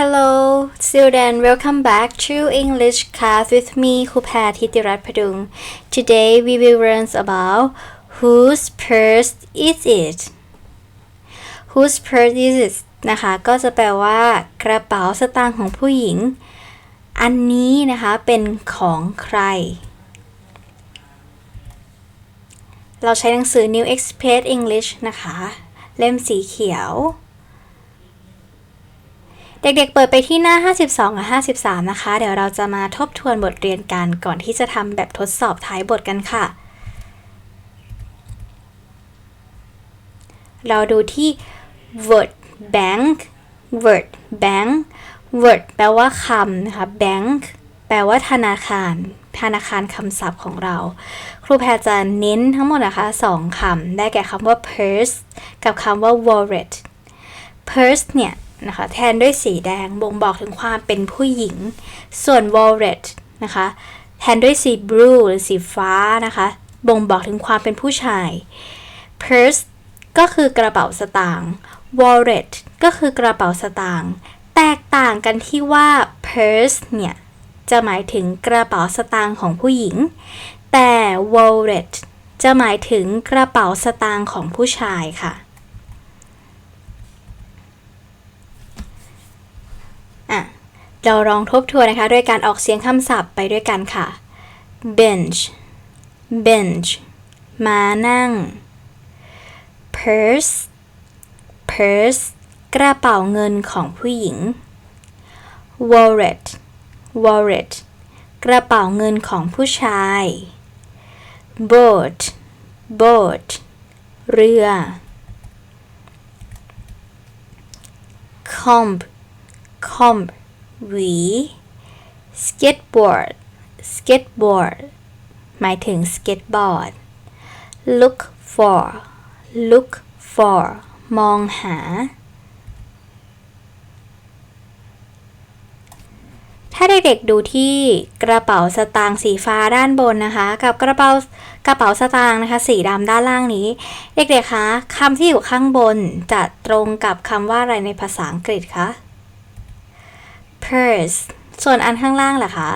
Hello, student. Welcome back to English class with me, ครูแพรทิติรัตน์พดุง Today we will learn about whose purse is it whose purse is it นะคะก็จะแปลว่ากระเป๋าสตางค์ของผู้หญิง อันนี้นะคะเป็นของใคร เราใช้หนังสือ New Express English นะคะ เล่มสีเขียว เด็กๆ เปิดไปที่หน้า 52 กับ 53 นะคะ เดี๋ยวเราจะมาทบทวนบทเรียนกันก่อนที่จะทำแบบทดสอบท้ายบทกันค่ะ เราดูที่ word bank word bank word แปลว่าคำนะคะ bank แปลว่าธนาคาร ธนาคารคำศัพท์ของเรา ครูแพรจะเน้นทั้งหมดนะคะสองคำ ได้แก่คำว่า purse กับคำว่า wallet purse เนี่ย นะคะแทนด้วยสีแดงบ่งบอกถึงความเป็นผู้หญิง ส่วน wallet นะคะแทนด้วยสี blue หรือสีฟ้านะคะบ่งบอกถึงความเป็นผู้ชาย purse ก็คือกระเป๋าสตางค์ wallet ก็คือกระเป๋าสตางค์แตกต่างกันที่ว่า purse เนี่ย จะหมายถึงกระเป๋าสตางค์ของผู้หญิง แต่ wallet จะหมายถึงกระเป๋าสตางค์ของผู้ชายค่ะ อะเราลองทบทวนนะคะ ด้วยการออกเสียงคำศัพท์ไปด้วยกันค่ะ bench bench มานั่ง purse purse กระเป๋าเงินของผู้หญิง wallet wallet กระเป๋าเงินของผู้ชาย boat boat เรือ comb comb หวี skateboard skateboard หมายถึง skateboard look for look for มองหา ถ้าเด็กๆดูที่กระเป๋าสตางค์สีฟ้าด้านบนนะคะ กับกระเป๋ากระเป๋าสตางค์นะคะ สีดำด้านล่างนี้ เด็กๆคะคำที่อยู่ข้างบนจะตรงกับคำว่าอะไรในภาษาอังกฤษคะ purse ส่วนอันข้างล่างล่ะคะ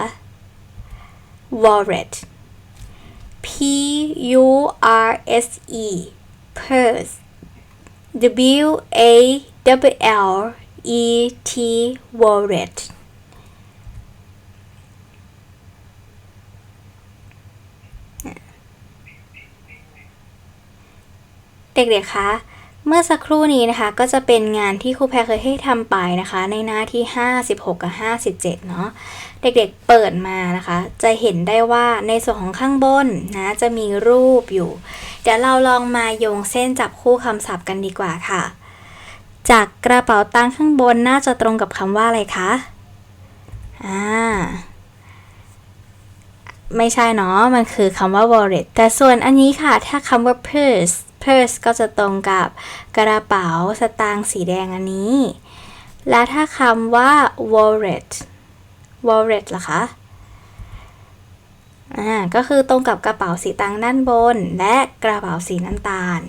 wallet p u r s e purse w a w l e t wallet เด็กๆคะ เมื่อสักครู่นี้นะคะก็จะเป็นงานที่ครูแพรเคยให้ทำไปนะคะ ในหน้าที่ 56 กับ 57 เนาะเด็กๆเปิดมานะคะ จะเห็นได้ว่าในส่วนของข้างบนนะจะมีรูปอยู่ เดี๋ยวเราลองมาโยงเส้นจับคู่คำศัพท์กันดีกว่าค่ะ จากกระเป๋าตังค์ข้างบนน่าจะตรงกับคำว่าอะไรคะอ่าไม่ใช่เนาะมันคือคำว่า wallet แต่ส่วนอันนี้ค่ะถ้าคำว่า purse purse ก็จะตรงกับกระเป๋าสตางค์สีแดงอันนี้ และถ้าคำว่า wallet wallet ล่ะคะอ่าก็คือตรงกับกระเป๋าสีตังด้านบน และกระเป๋าสีน้ำตาล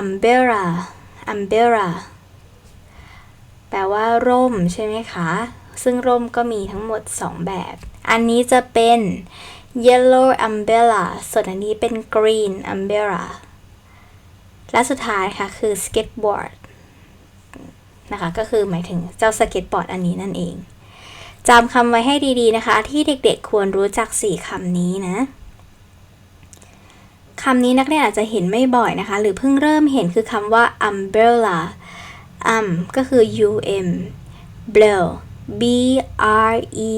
umbrella umbrella แปลว่าร่มใช่ไหมคะ ซึ่งร่มก็มีทั้งหมด 2 แบบ อันนี้จะเป็น yellow umbrella ส่วนอันนี้เป็น green umbrella และสุดท้ายค่ะคือ skateboard นะคะก็คือหมายถึงเจ้าสเก็ตบอร์ดอันนี้นั่นเองจำคำไว้ให้ดีๆนะคะ ที่เด็กๆควรรู้จัก 4คำนี้นะคำนี้นักเรียนอาจจะเห็นไม่บ่อยนะคะ หรือเพิ่งเริ่มเห็นคือคำว่า umbrella um ก็คือ um blow b r e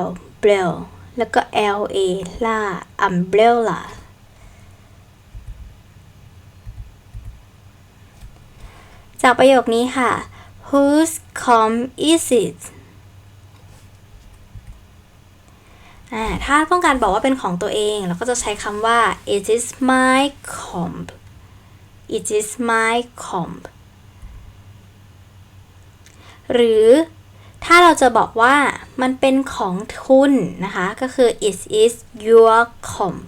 l blow แล้วก็ l a ล่า umbrella จากประโยคนี้ค่ะ whose com is it ถ้าต้องการบอกว่าเป็นของตัวเอง เราก็จะใช้คำว่า it is my comb it is my comb หรือถ้าเราจะบอกว่ามันเป็นของคุณนะคะ ก็คือ it is your comb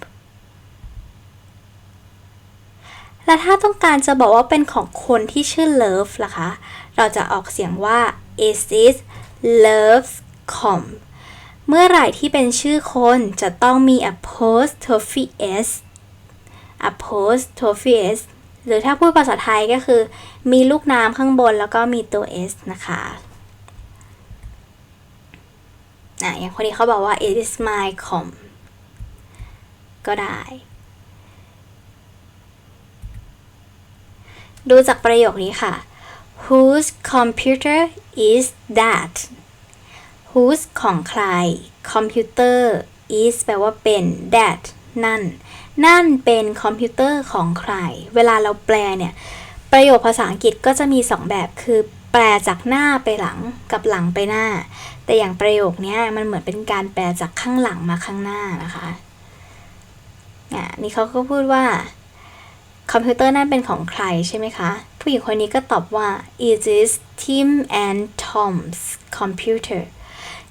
และถ้าต้องการจะบอกว่าเป็นของคนที่ชื่อ love ล่ะคะ เราจะออกเสียงว่า is it loves com เมื่อไหร่ที่เป็นชื่อคนจะต้องมี apostrophe s apostrophe s หรือถ้าพูดภาษาไทยก็คือ มีลูกน้ำข้างบนแล้วก็มีตัว s นะคะอะอย่างคนนี้เขาบอกว่า it is my com ก็ได้ ดูจากประโยคนี้ค่ะ whose computer is that whose ของใคร computer is แปลว่าเป็น that นั่น นั่นเป็นคอมพิวเตอร์ของใคร เวลาเราแปลเนี่ย ประโยคภาษาอังกฤษก็จะมี 2 แบบคือแปลจากหน้าไปหลังกับหลังไปหน้า แต่อย่างประโยคนี้มันเหมือนเป็นการแปลจากข้างหลังมาข้างหน้านะคะอะนี่เขาก็พูดว่า คอมพิวเตอร์นั่นเป็นของใครใช่ไหมคะ ผู้หญิงคนนี้ก็ตอบว่า it is Tim and Tom's computer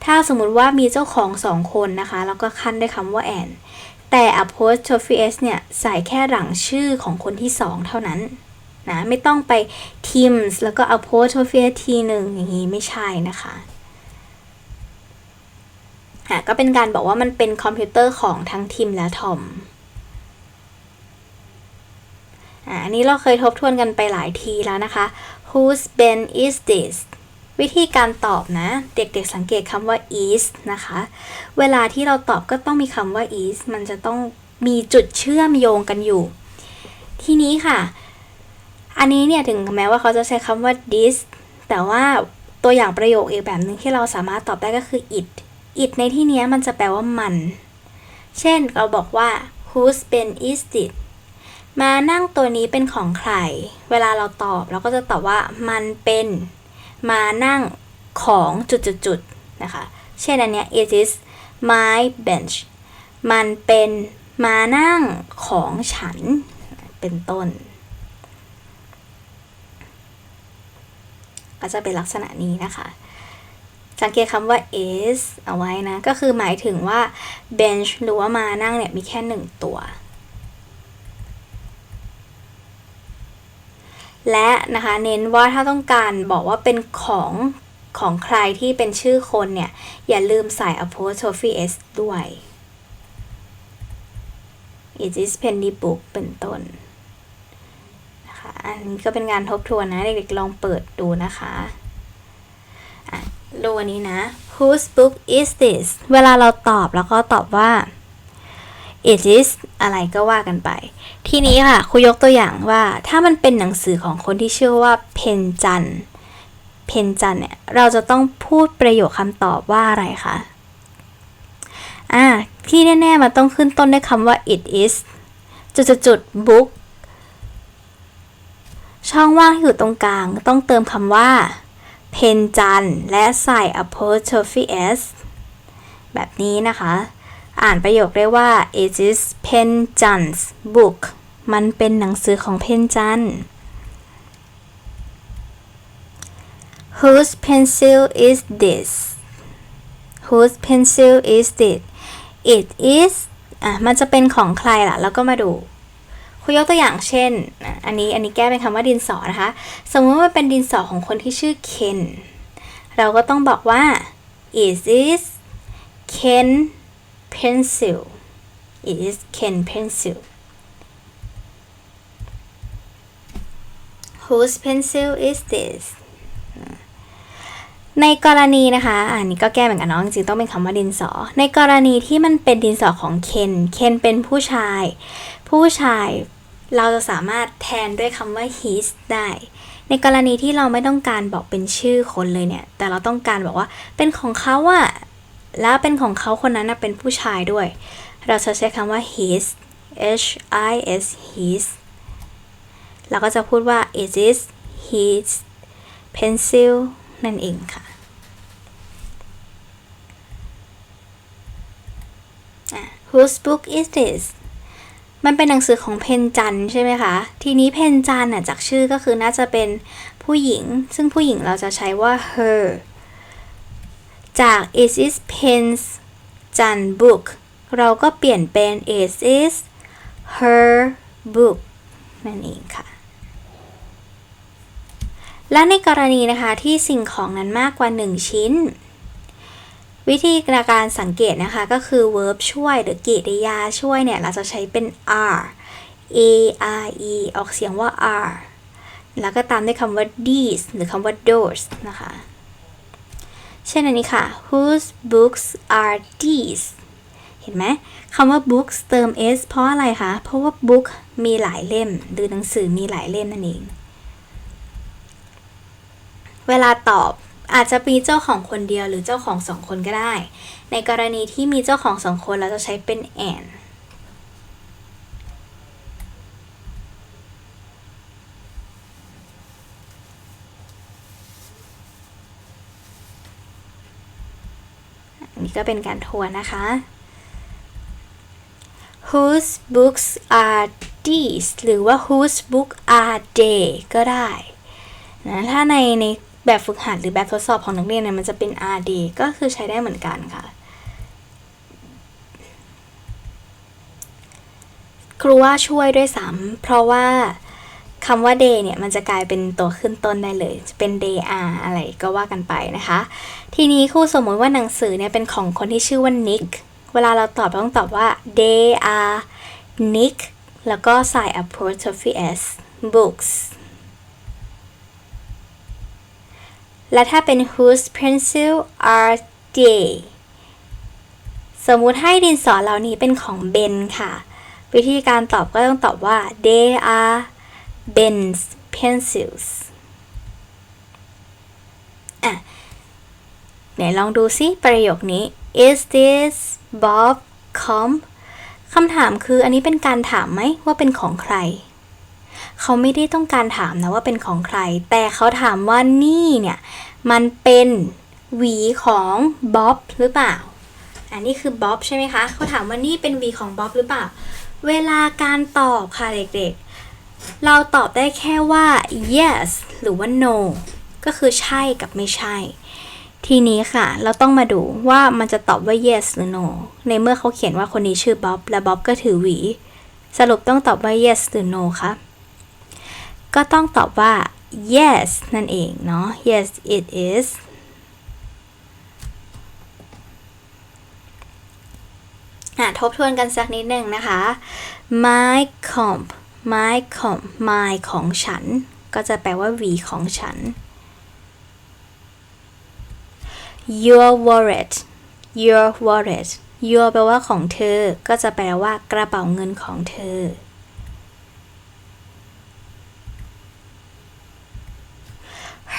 ถ้าสมมุติว่ามีเจ้าของสองคนนะคะ แล้วก็ขั้นด้วยคำว่า and แต่ apostrophe s เนี่ยใส่แค่หลังชื่อของคนที่สองเท่านั้นนะไม่ต้องไป Tim's แล้วก็ apostrophe s ทีหนึ่งอย่างนี้ไม่ใช่นะคะอะก็เป็นการบอกว่ามันเป็นคอมพิวเตอร์ของทั้งทิมและทอม อันนี้เราเคยทบทวนกันไปหลายทีแล้วนะคะ whose pen is this วิธีการตอบนะ เด็กๆสังเกตคำว่า is นะคะ เวลาที่เราตอบก็ต้องมีคำว่า is มันจะต้องมีจุดเชื่อมโยงกันอยู่ ทีนี้ค่ะ อันนี้เนี่ยถึงแม้ว่าเขาจะใช้คำว่า this แต่ว่าตัวอย่างประโยคอีกแบบหนึ่งที่เราสามารถตอบได้ก็คือ it it ในที่นี้มันจะแปลว่ามัน เช่นเราบอกว่า whose pen is it มานั่งตัวนี้เป็นของใคร เวลาเราตอบเราก็จะตอบว่ามันเป็นมานั่งของจุดๆนะคะ เช่นอันเนี้ย it is my bench มันเป็นมานั่งของฉันเป็นต้น ก็จะเป็นลักษณะนี้นะคะ สังเกตคำว่า is เอาไว้นะ ก็คือหมายถึงว่า bench หรือว่ามานั่งเนี่ยมีแค่หนึ่งตัว และนะคะเน้นว่าถ้าต้องการบอกว่าเป็นของของใครที่เป็นชื่อคนเนี่ย อย่าลืมใส่ apostrophe s ด้วย it is penny book เป็นต้นนะคะอันนี้ก็เป็นงานทบทวนนะ เด็กๆลองเปิดดูนะคะดูอันนี้นะ whose book is this เวลาเราตอบแล้วก็ตอบว่า it is อะไรก็ว่ากันไป ทีนี้ค่ะครูยกตัวอย่างว่าถ้ามันเป็นหนังสือของคนที่ชื่อว่าเพนจันเพนจันเนี่ยเราจะต้องพูดประโยคคำตอบว่าอะไรคะอ่าที่แน่ๆมันต้องขึ้นต้นด้วยคำว่า it is จุดจุด book ช่องว่างที่อยู่ตรงกลางต้องเติมคำว่าเพนจันและใส่ apostrophe s แบบนี้นะคะ อ่านประโยคได้ว่า it is Pen Jan's book มันเป็นหนังสือของเพนจัน whose pencil is this whose pencil is this it is อะ มันจะเป็นของใครล่ะ แล้วก็มาดูคุยยกตัวอย่างเช่น อันนี้ อันนี้แก้เป็นคำว่าดินสอนะคะ สมมติว่าเป็นดินสอของคนที่ชื่อเคน เราก็ต้องบอกว่า is this Ken pencil it is Ken pencil whose pencil is this ในกรณีนะคะ อันนี้ก็แก้เหมือนกันเนาะจริงๆต้องเป็นคำว่าดินสอ ในกรณีที่มันเป็นดินสอของเคน เคนเป็นผู้ชาย ผู้ชายเราจะสามารถแทนด้วยคำว่า his ได้ ในกรณีที่เราไม่ต้องการบอกเป็นชื่อคนเลยเนี่ย แต่เราต้องการบอกว่าเป็นของเขาอะ แล้วเป็นของเขาคนนั้นเป็นผู้ชายด้วย เราจะใช้คำว่า his h i s his เราก็จะพูดว่า is this his pencil นั่นเองค่ะ whose book is this มันเป็นหนังสือของเพนจันใช่ไหมคะ ทีนี้เพนจันน่ะจากชื่อก็คือน่าจะเป็นผู้หญิง ซึ่งผู้หญิงเราจะใช้ว่า her จาก is is pens จัน book เราก็เปลี่ยนเป็น is is her book นั่นเองค่ะ และในกรณีนะคะที่สิ่งของนั้นมากกว่า 1 ชิ้น วิธีการสังเกตนะคะก็คือ verb ช่วยหรือกริยาช่วยเนี่ย เราจะใช้เป็น are a r e ออกเสียงว่า are แล้วก็ตามด้วยคำว่า these หรือคำว่า those นะคะ เช่นอันนี้ค่ะ whose books are these เห็นไหมคำว่า books เติม s เพราะอะไรคะ เพราะว่า book มีหลายเล่ม หรือหนังสือมีหลายเล่มนั่นเอง เวลาตอบอาจจะมีเจ้าของคนเดียวหรือเจ้าของสองคนก็ได้ ในกรณีที่มีเจ้าของสองคนเราจะใช้เป็น and นี้ก็เป็นการทวนนะคะ whose books are these หรือว่า whose book are they ก็ได้นะถ้าในในแบบฝึกหัดหรือแบบทดสอบของนักเรียนเนี่ยมันจะเป็น are they ก็คือใช้ได้เหมือนกันค่ะ ครูว่าช่วยด้วยซ้ำเพราะว่า คำว่า day เนี่ยมันจะกลายเป็นตัวขึ้นต้นได้เลย จะเป็น they are อะไรก็ว่ากันไปนะคะ ทีนี้ครูสมมติว่าหนังสือเนี่ยเป็นของคนที่ชื่อว่า Nick เวลาเราตอบต้องตอบว่า they are Nick แล้วก็ใส่ apostrophe s books และถ้าเป็น whose pencil are they สมมุติให้ดินสอเหล่านี้เป็นของเบนค่ะ วิธีการตอบก็ต้องตอบว่า they are Ben's pencils อะไหนลองดูซิประโยคนี้ is this Bob comb คำถามคืออันนี้เป็นการถามไหมว่าเป็นของใคร เขาไม่ได้ต้องการถามนะว่าเป็นของใคร แต่เขาถามว่านี่เนี่ย มันเป็นหวีของบ๊อบหรือเปล่า อันนี้คือบ๊อบใช่ไหมคะ เขาถามว่านี่เป็นหวีของบ๊อบหรือเปล่า เวลาการตอบค่ะเด็กๆ เราตอบได้แค่ว่า yes หรือว่า no ก็คือใช่กับไม่ใช่ ทีนี้ค่ะ เราต้องมาดูว่ามันจะตอบว่า yes หรือ no ในเมื่อเขาเขียนว่าคนนี้ชื่อบ๊อบและบ๊อบก็ถือหวี สรุปต้องตอบว่า yes หรือ no คะก็ต้องตอบว่า yes นั่นเองเนาะ yes it is ทบทวนกันสักนิดหนึ่งนะคะ my comp my comp my ของฉัน ก็จะแปลว่าหวีของฉัน your wallet your wallet your แปลว่าของเธอ ก็จะแปลว่ากระเป๋าเงินของเธอ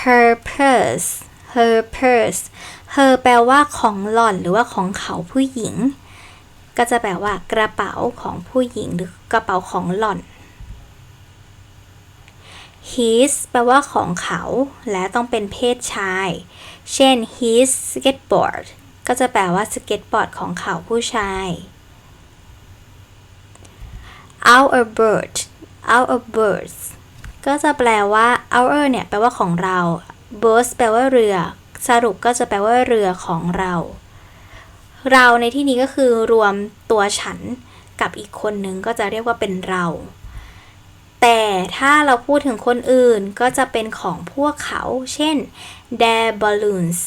her purse her purse her แปลว่าของหล่อนหรือว่าของเขาผู้หญิง ก็จะแปลว่ากระเป๋าของผู้หญิงหรือกระเป๋าของหล่อน his แปลว่าของเขา และต้องเป็นเพศชาย เช่น his skateboard ก็จะแปลว่าสเก็ตบอร์ดของเขาผู้ชาย our bird our birds ก็จะแปลว่า our เนี่ยแปลว่าของเรา birds แปลว่าเรือ สรุปก็จะแปลว่าเรือของเรา เราในที่นี้ก็คือรวมตัวฉันกับอีกคนนึงก็จะเรียกว่าเป็นเรา แต่ถ้าเราพูดถึงคนอื่นก็จะเป็นของพวกเขา เช่น their balloons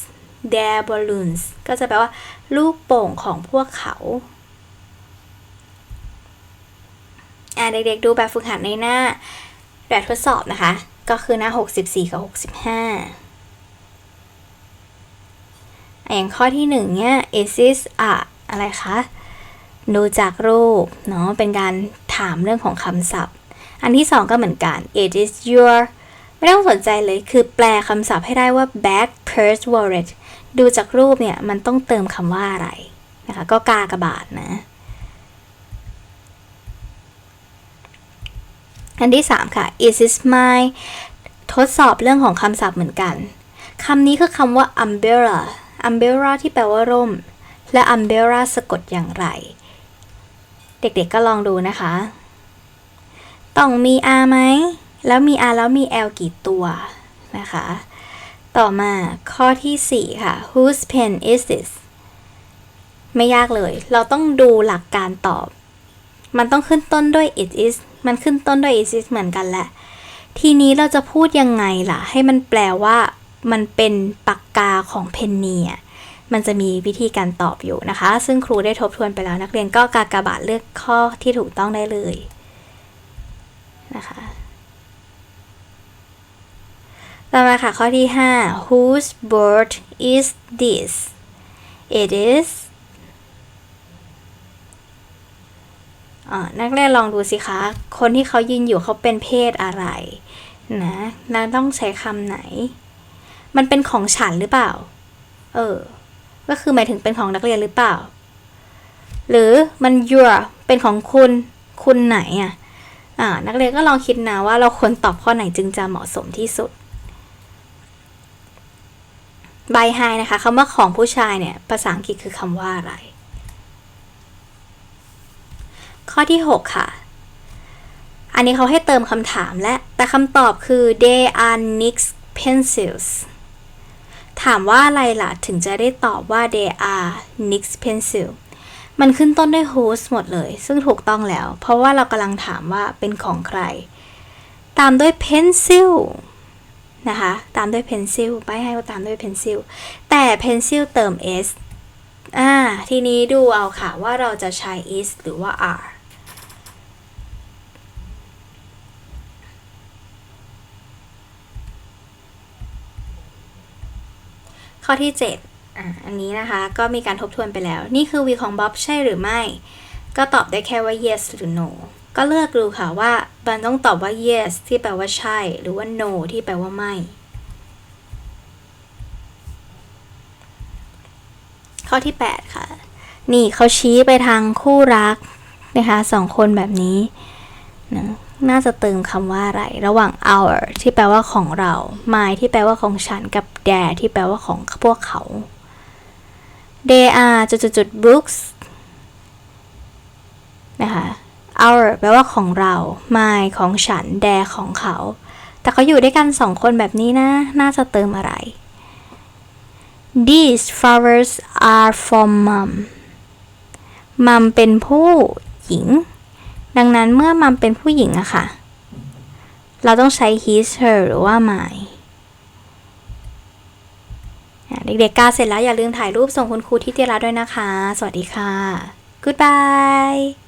their balloons ก็จะแปลว่า ลูกโป่งของพวกเขาอ่าเด็กๆดูแบบฝึกหัดในหน้า แบบทดสอบนะคะ ก็คือหน้า 64 กับ 65อย่างข้อที่หนึ่งเนี่ย is this a อะไรคะ ดูจากรูป เนาะเป็นการถามเรื่องของคำศัพท์ อันที่สองก็เหมือนกัน it is your ไม่ต้องสนใจเลยคือแปลคำศัพท์ให้ได้ว่า bag purse wallet ดูจากรูปเนี่ย มันต้องเติมคำว่าอะไรนะคะ ก็กากระบาดนะ อันที่สามค่ะ is is my ทดสอบเรื่องของคำศัพท์เหมือนกันคำนี้คือคำว่า umbrella umbrella ที่แปลว่าร่ม และ umbrella สะกดอย่างไร เด็กๆก็ลองดูนะคะ ต้องมี r ไหม แล้วมี r แล้วมี l กี่ตัวนะคะ ต่อมาข้อที่ 4 ค่ะ whose pen is this ไม่ยากเลย เราต้องดูหลักการตอบ มันต้องขึ้นต้นด้วย it is มันขึ้นต้นด้วย it is เหมือนกันแหละ ทีนี้เราจะพูดยังไงล่ะ ให้มันแปลว่ามันเป็นปากกาของเพนนีอะมันจะมีวิธีการตอบอยู่นะคะ ซึ่งครูได้ทบทวนไปแล้วนักเรียนก็กากบาทเลือกข้อที่ถูกต้องได้เลย นะคะต่อมาค่ะ ข้อที่ 5 whose bird is this it is อ่านักเรียนลองดูสิคะ คนที่เขายืนอยู่เขาเป็นเพศอะไรนะนาต้องใช้คำไหน มันเป็นของฉันหรือเปล่า เออ ก็คือหมายถึงเป็นของนักเรียนหรือเปล่า หรือมัน your เป็นของคุณ คุณไหนอะ นักเรียนก็ลองคิดนะว่าเราควรตอบข้อไหนจึงจะเหมาะสมที่สุดใบไฮนะคะคำว่าของผู้ชายเนี่ย ภาษาอังกฤษคือคำว่าอะไร ข้อที่ 6 ค่ะ อันนี้เขาให้เติมคำถามและ แต่คำตอบคือ they are NYX pencils ถามว่าอะไรล่ะ ถึงจะได้ตอบว่า they are NYX pencil มันขึ้นต้นด้วย whose หมดเลย ซึ่งถูกต้องแล้ว เพราะว่าเรากำลังถามว่าเป็นของใคร ตามด้วย pencil นะคะ ตามด้วย pencil ไปให้ว่าตามด้วย pencil แต่ pencil เติม s อ่า ทีนี้ดูเอาค่ะว่าเราจะใช้ is หรือว่า are ข้อที่ 7 อันนี้นะคะก็มีการทบทวนไปแล้ว นี่คือ V ของบ๊อบใช่หรือไม่ ก็ตอบได้แค่ว่า yes หรือ no ก็เลือกดูค่ะว่ามันต้องตอบว่า yes ที่แปลว่าใช่ หรือว่า no ที่แปลว่าไม่ ข้อที่ 8 ค่ะ นี่เขาชี้ไปทางคู่รักนะคะสองคนแบบนี้นะน่าจะเติมคำว่าอะไร ระหว่าง our ที่แปลว่าของเรา my ที่แปลว่าของฉันกับ their ที่แปลว่าของพวกเขา they are จุดจุดจุด books นะคะ our แปลว่าของเรา my ของฉัน their ของเขา แต่เขาอยู่ด้วยกันสองคนแบบนี้นะ น่าจะเติมอะไร These flowers are for mom มัมเป็นผู้หญิง ดังนั้นเมื่อมัมเป็นผู้หญิงอะค่ะ เราต้องใช้ his her หรือว่า my อะ เด็กๆกาเสร็จแล้วอย่าลืมถ่ายรูปส่งคุณครูที่เตียระด้วยนะคะ สวัสดีค่ะ goodbye